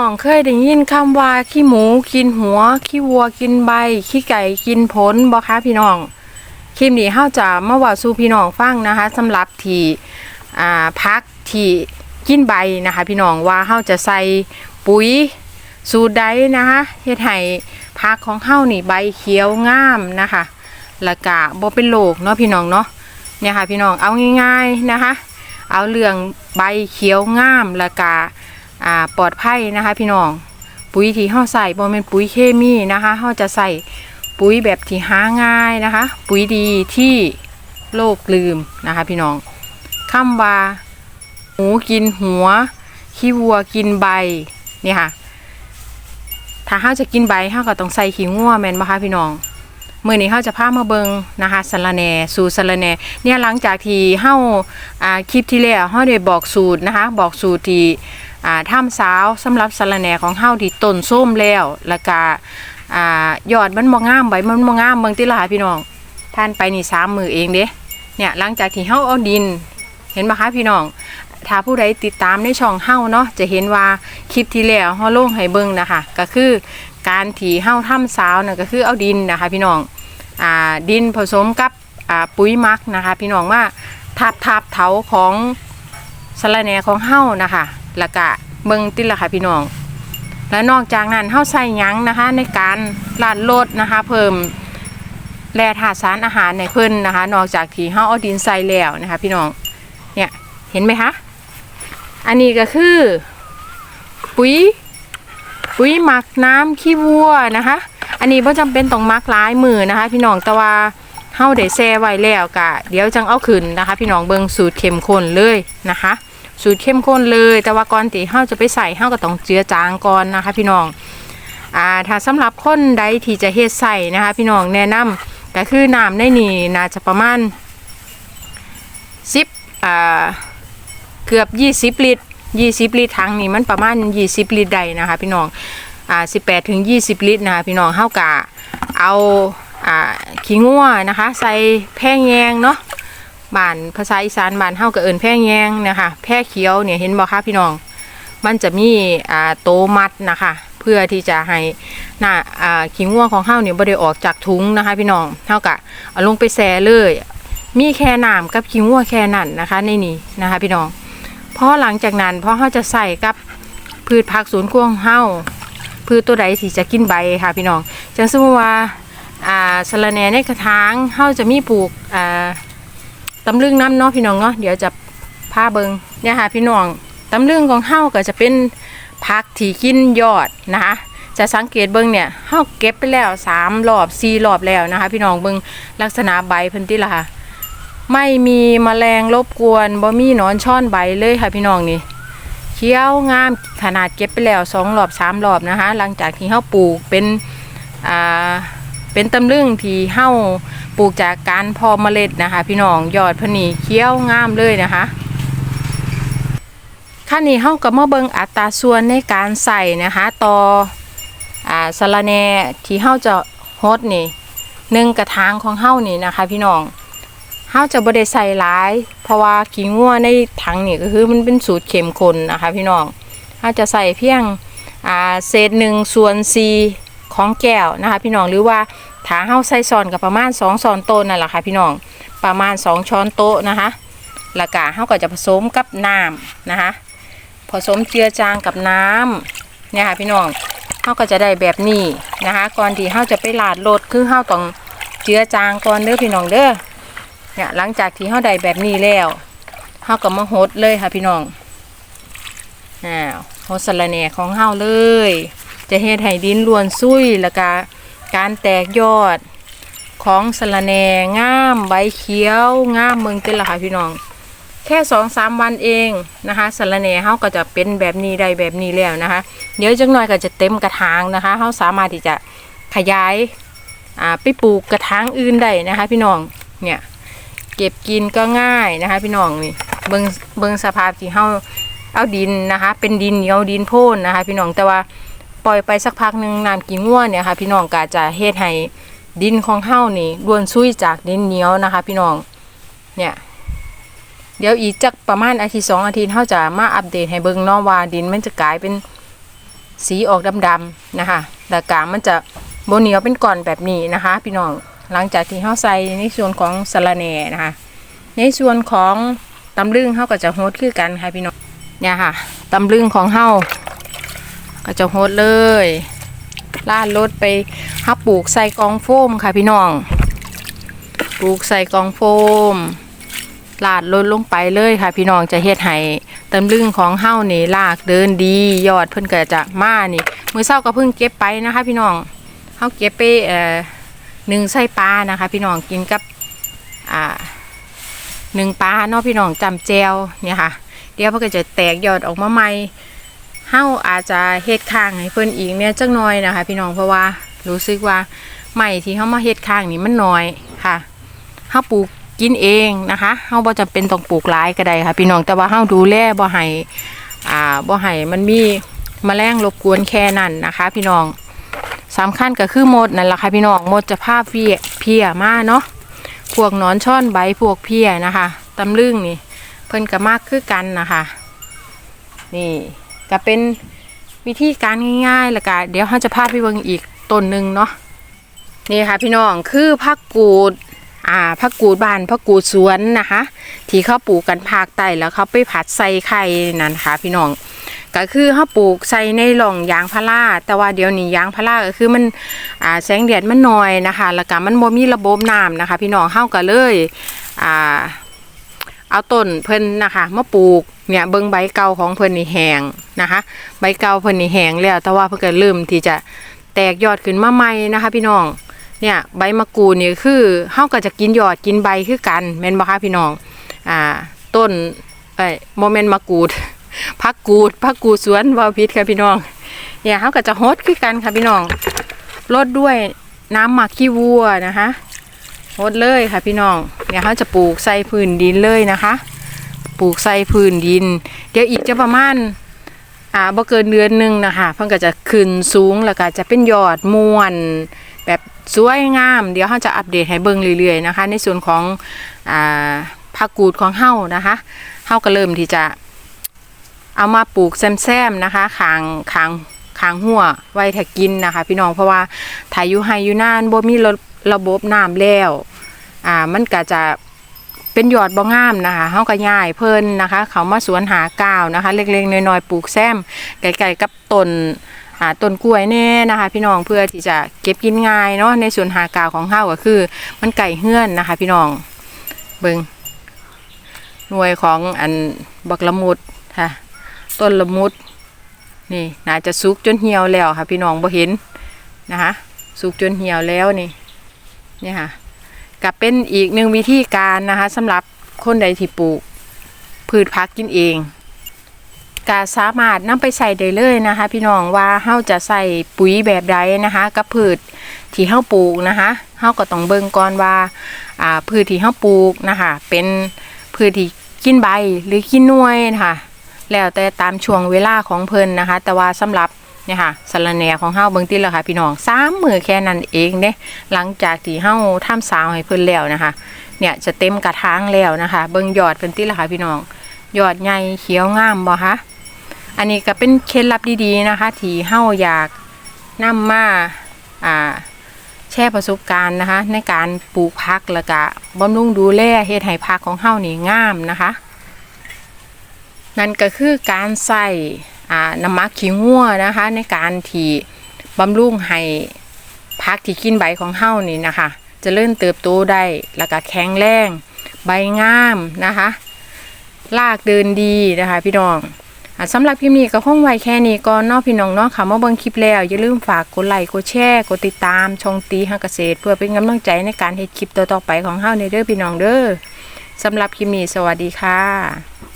น้องเคยได้ยินคำว่าขี้หมูกินหัว ขี้วัวกินใบ ขี้ไก่กินผลบ่คะพี่น้องคลิปนี้เฮาจะมาว่าสู่พี่น้องฟังนะคะสำหรับที่อ่าพักที่กินใบนะคะ พี่น้องว่าเฮาจะใส่ปุ๋ยสูตรใดนะคะเฮ็ดให้พักของเฮานี่ใบเขียวงามนะคะแล้วก็บ่เป็นโรคเนาะพี่น้องเนาะเนี่ยค่ะพี่น้องเอาง่ายๆนะคะ เอาเรื่องใบเขียวงามแล้วก็ อ่าปลอดภัยนะคะ พี่น้องปุ๋ยที่เฮาใส่บ่แม่นปุ๋ยเคมีนะคะเฮาจะใส่ปุ๋ยแบบที่หาง่ายนะคะ ปุ๋ยดีที่โลกลืมนะคะ พี่น้องคำว่าหมูกินหัวขี้วัวกินใบเนี่ยค่ะ ถ้าเฮาจะกินใบเฮาก็ต้องใส่ขี้งัวแม่นบ่คะพี่น้องมื้อนี้เฮาจะพามาเบิงนะคะสะรแหน่สูตรสะรแหน่เนี่ยหลังจากที่เฮาอ่าคลิปที่แล้วเฮาได้บอกสูตรนะคะ บอกสูตรที่ อ่าถ้ำสาวสำหรับสะระแหน่ของเฮาที่ต้นส้มแล้วแล้วก็อ่ายอดมันบ่งามใบมันบ่งามเบิ่งติล่ะพี่น้องท่านไปนี่สามมือเองเด้เนี่ยหลังจากที่เฮาเอาดิน เห็นบ่คะพี่น้องถ้าผู้ใดติดตามในช่องเฮาเนาะจะเห็นว่าคลิปที่แล้วเฮาลงให้เบิ่งนะคะ ก็คือการที่เฮาทำสาวน่ะก็คือเอาดินนะคะ พี่น้องอ่าดินผสมกับอ่าปุ๋ยมักนะคะ พี่น้องว่าทับทับเถาของสะระแหน่ของเฮานะคะ แล้วก็เบิ่งติละค่ะพี่น้อง แล้วนอกจากนั้นเฮาใส่หยังนะคะ ในการลาดรดนะคะ เพิ่มแร่ธาตุสารอาหารในเพิ่นนะคะ นอกจากที่เฮาเอาดินใส่แล้วนะคะ พี่น้องเนี่ยเห็นไหมคะอันนี้ก็คือ ปุ๋ยปุ๋ยหมักน้ำขี้วัวนะคะ อันนี้บ่จำเป็นต้องหมักหลายมือนะคะ พี่น้องแต่ว่าเฮาได้แช่ไว้แล้วกะเดี๋ยวจังเอาขึ้นนะคะ พี่น้องเบิ่งสูตรเข้มข้นเลยนะคะ สูตรเข้มข้นเลย แต่ว่าก่อนที่เฮาจะไปใส่เฮาก็ต้องเจือจางก่อนนะคะ พี่น้องอ่าถ้าสำหรับคนใดที่จะเฮ็ดใส่นะคะ พี่น้องแนะนำก็คือน้ำในนี่น่าจะประมาณ10อ่าเกือบ20ลิตร20ลิตรถังนี่มันประมาณ20ลิตรได้นะคะ พี่น้องอ่า18ถึง20ลิตรนะคะพี่น้องเฮากะเอาอ่าขี้งัวนะคะ ใส่แพร่แยงเนาะ บานภาษาอีสานบานเฮาก็เอิ้นแพร่แยงนะคะแพร่เขียวเนี่ยเห็นบ่คะพี่น้อง มันจะมีอ่าโตมัดนะคะ เพื่อที่จะให้หน้าอ่าขี้งัวของเฮาเนี่ยบ่ได้ออกจากถุงนะคะ พี่น้องเฮาก็เอาลงไปแช่เลย มีแค่น้ำกับขี้งัวแค่นั้นนะคะในนี้นะคะ พี่น้องพอหลังจากนั้นพอเฮาจะใส่กับพืชผักสวนครัวของเฮาพืชตัวใดที่จะกินใบค่ะพี่น้องจังสมมติว่าอ่าสะระแหน่ในกระถางเฮาจะมีปลูกอ่า ตำลึงน้ำเนาะพี่น้องเนาะเดี๋ยวจะพาเบิงเนี่ยค่ะพี่น้องตำลึงของเฮาก็จะเป็นผักที่กินยอดนะคะจะสังเกตเบิงเนี่ยเฮาเก็บไปแล้วสามรอบสี่รอบแล้วนะคะ พี่น้องเบิงลักษณะใบเพิ่นติล่ะค่ะ ไม่มีแมลงรบกวนบ่มีหนอนช่อนใบเลยค่ะพี่น้องนี่เขียวงามขนาดเก็บไปแล้วสองรอบสามรอบนะคะ หลังจากที่เฮาปลูกเป็นอ่า เป็นตำลึงที่เฮาปลูกจากการพอเมล็ดนะคะ พี่น้องยอดพนีเคี้ยวงามเลยนะคะขั้นนี้เฮาก็มาเบิงอัตราส่วนในการใส่นะคะต่ออ่าสะระแนที่เฮาจะฮดนี่หนึ่งกระถางของเฮานี่นะคะ พี่น้องเฮาจะบ่ได้ใส่หลาย เพราะว่าขี้งัวในถังนี่ก็คือมันเป็นสูตรเข้มข้นนะคะ พี่น้องเฮาจะใส่เพียงอ่าเศษหนึ่งส่วนสี่ ของแก้วนะคะพี่น้องหรือว่าถาเฮาใส่ซอนกับประมาณ2ช้อนโต๊ะนั่นแหละค่ะพี่น้องประมาณ 2 ช้อนโต๊ะนะคะแล้วก็เฮาก็จะผสมกับน้ำนะคะผสมเจือจางกับน้ำเนี่ยค่ะพี่น้องเฮาก็จะได้แบบนี้นะคะ ก่อนที่เฮาจะไปลาดรถคือเฮาต้องเจือจางก่อนเด้อพี่น้องเด้อเนี่ยหลังจากที่เฮาได้แบบนี้แล้วเฮาก็มาหดเลยค่ะพี่น้องอ้าวหดสะระแหน่ของเฮาเลย จะเฮ็ดให้ดินล้วนซุยแล้วก็การแตกยอดของสะระแหน่งามใบเขียวงามเมืองเต้นละค่ะพี่น้อง แค่สองสามวันเองนะคะสะระแหน่เฮาก็จะเป็นแบบนี้ได้แบบนี้แล้วนะคะ เดี๋ยวจังหน่อยก็จะเต็มกระถางนะคะเฮาสามารถที่จะขยายอ่าไปปลูกกระถางอื่นได้นะคะ พี่น้องเนี่ยเก็บกินก็ง่ายนะคะ พี่น้องนี่เบิงเบิงสภาพที่เฮาเอาดินนะคะ เป็นดินเหนียวดินโพ่นนะคะ พี่น้องแต่ว่า ปล่อยไปสักพักหนึ่งน้ำกี่ง่วนเนี่ยค่ะพี่น้องก็จะเฮ็ดให้ดินของเฮานี่ล้วนซุยจากดินเหนียวนะคะ พี่น้องเนี่ยเดี๋ยวอีกจักประมาณอาทิตย์สองอาทิตย์เฮาจะมาอัปเดตให้เบิ่งเนาะว่าดินมันจะกลายเป็นสีออกดำๆนะคะแต่กามันจะโบเหนียวเป็นก่อนแบบนี้นะคะ พี่น้องหลังจากที่เขาใส่ในส่วนของสะระแหน่นะคะ ในส่วนของตำลึงเขาก็จะโฮดคือกันค่ะพี่น้องเนี่ยค่ะตำลึงของเฮา ก็จะโฮดเลยลาดรถไปเฮาปลูกใส่กองโฟมค่ะพี่น้อง ปลูกใส่กองโฟมลาดลดลงไปเลยค่ะ พี่น้องจะเฮ็ดให้ตำลึงของเฮานี่ลากเดินดียอดเพิ่นก็จะมานี่ มือเช้าก็เพิ่งเก็บไปนะคะ พี่น้องเฮาเก็บไปเอ่อหนึ่งไส้ปลานะคะ พี่น้องกินกับอ่าหนึ่งปลาเนาะพี่น้องจำแจวเนี่ยค่ะ เดี๋ยวเพิ่นก็จะแตกยอดออกมาใหม่ เฮาอาจจะเฮ็ดข้างให้เพิ่นอีกเนี่ยจักหน่อยนะคะ พี่น้องเพราะว่ารู้สึกว่าใหม่ที่เฮามาเฮ็ดข้างนี่มันน้อยค่ะเฮาปลูกกินเองนะคะเฮาบ่จำเป็นต้องปลูกหลายก็ได้ค่ะ พี่น้องแต่ว่าเฮาดูแลบ่ให้อ่าบ่ให้มันมีแมลงรบกวนแค่นั้นนะคะ พี่น้องสำคัญก็คือมดนั่นแหละค่ะพี่น้องมดจะพาเพียเพียมาเนาะพวกนอนช่อนใบพวกเพียนะคะตำลึงนี่ เพิ่นก็มากคือกันนะคะ นี่ ก็เป็นวิธีการง่ายๆแล้วก็เดี๋ยวเฮาจะพาไปเบิ่งอีกต้นหนึ่งเนาะนี่ค่ะพี่น้องคือผักกูดอ่าผักกูดบ้านผักกูดสวนนะคะ ที่เขาปลูกกันภาคใต้แล้วเขาไปผัดใส่ไข่นั่นค่ะพี่น้องก็คือเขาปลูกใส่ในหล่องยางพาราแต่ว่าเดี๋ยวนี้ยางพาราก็คือมันอ่าแสงแดดมันน้อยนะคะ แล้วก็มันบ่มีระบบน้ำนะคะ พี่น้องเฮาก็เลยอ่า เอาต้นเพิ่นนะคะมาปลูกเนี่ยเบิ่งใบเก่าของเพิ่นนี่แห้งนะคะ ใบเก่าเพิ่นนี่แห้งแล้ว แต่ว่าเพิ่นก็เริ่มที่จะแตกยอดขึ้นมาใหม่นะคะ พี่น้องเนี่ยใบมะกรูดนี่คือเฮาก็จะกินยอดกินใบคือกันแม่นบ่คะพี่น้องอ่าต้นเอ้ยบ่แม่นมะกรูดผักกูดผักกูดสวนบ่ผิดค่ะพี่น้องเนี่ยเฮาก็จะฮดคือกันค่ะพี่น้องรดด้วยน้ำหมักขี้วัวนะคะฮดเลยค่ะพี่น้อง เนี่ยเฮาจะปลูกใส่พื้นดินเลยนะคะ ปลูกใส่พื้นดิน เดี๋ยวอีกจะประมาณอ่าบ่เกินเดือนหนึ่งนะคะเพิ่นก็จะขึ้นสูงแล้วก็จะเป็นยอดม่วน แบบสวยงาม เดี๋ยวเราจะอัปเดตให้เบิ่งเรื่อยๆนะคะ ในส่วนของอ่าผักกูดของเฮานะคะเฮาก็เริ่มที่จะเอามาปลูกแซมๆนะคะขางขางขางหัวไว้ถ้ากินนะคะ พี่น้องเพราะว่าถ้ายอยู่ไฮอยู่นานบ่มีระบบน้ำแล้ว อ่ามันก็จะเป็นยอดบ่งามนะคะเฮาก็ย้ายเพิ่นนะคะ เขามาสวนหาก้าวนะคะ เล็กๆน้อยๆปลูกแซมไกลๆกับต้นหาต้นกล้วยแน่นะคะ พี่น้องเพื่อที่จะเก็บกินง่ายเนาะในสวนหากาวของเฮาก็คือ มันไก่เฮือนนะคะ พี่น้องเบิงหน่วยของอันบักละมุดค่ะ ต้นละมุดนี่น่าจะสุกจนเหี่ยวแล้วค่ะ พี่น้องบ่เห็นนะคะสุกจนเหี่ยวแล้วนี่นี่ค่ะ กับเป็นอีกหนึ่งวิธีการนะคะสำหรับคนใดที่ปลูก พืชพักกินเองก็สามารถนำไปใส่ได้เลยนะคะ พี่น้องว่าเฮาจะใส่ปุ๋ยแบบใดนะคะ กับพืชที่เฮาปลูกนะคะเฮาก็ต้องเบิ่งก่อนว่าอ่าพืชที่เฮาปลูกนะคะ เป็นพืชที่กินใบหรือกินหน่วยนะคะแล้วแต่ตามช่วงเวลาของเพิ่นนะคะ แต่ว่าสำหรับ เนี่ยค่ะสะรแหน่ของเฮาเบิ่งติแล้วค่ะ พี่น้องสามมือแค่นั้นเองเด้หลังจากที่เฮาทำสาวให้เพิ่นแล้วนะคะ เนี่ยจะเต็มกระถางแล้วนะคะ เบิ่งยอดเพิ่นติแล้วค่ะ พี่น้องยอดใหญ่เขียวงามบ่คะอันนี้ก็เป็นเคล็ดลับดีๆนะคะ ที่เฮาอยากนำมาอ่าแชร์ประสบการณ์นะคะ ในการปลูกพักแล้วก็บำรุงดูแลเฮ็ดให้พักของเฮานี่งามนะคะ นั่นก็คือการใส่ น้ำมักขี้งัวนะคะ ในการที่บำรุงให้พักที่กินใบของเฮานี่นะคะจะเริ่มเติบโตได้แล้วก็แข็งแรงใบงามนะคะรากเดินดีนะคะ พี่น้องอะสำหรับคลิปนี้ก็คงไว้แค่นี้ก่อนนอกพี่น้องเนาะค่ะเมาเบิ่งคลิปแล้ว อย่าลืมฝากกดไลค์กดแชร์กดติดตามช่องตีฮักเกษตร เพื่อเป็นกำลังใจในการเฮ็ดคลิปต่อๆไปของเฮาในเด้อพี่น้องเด้อสำหรับคลิปนี้สวัสดีค่ะ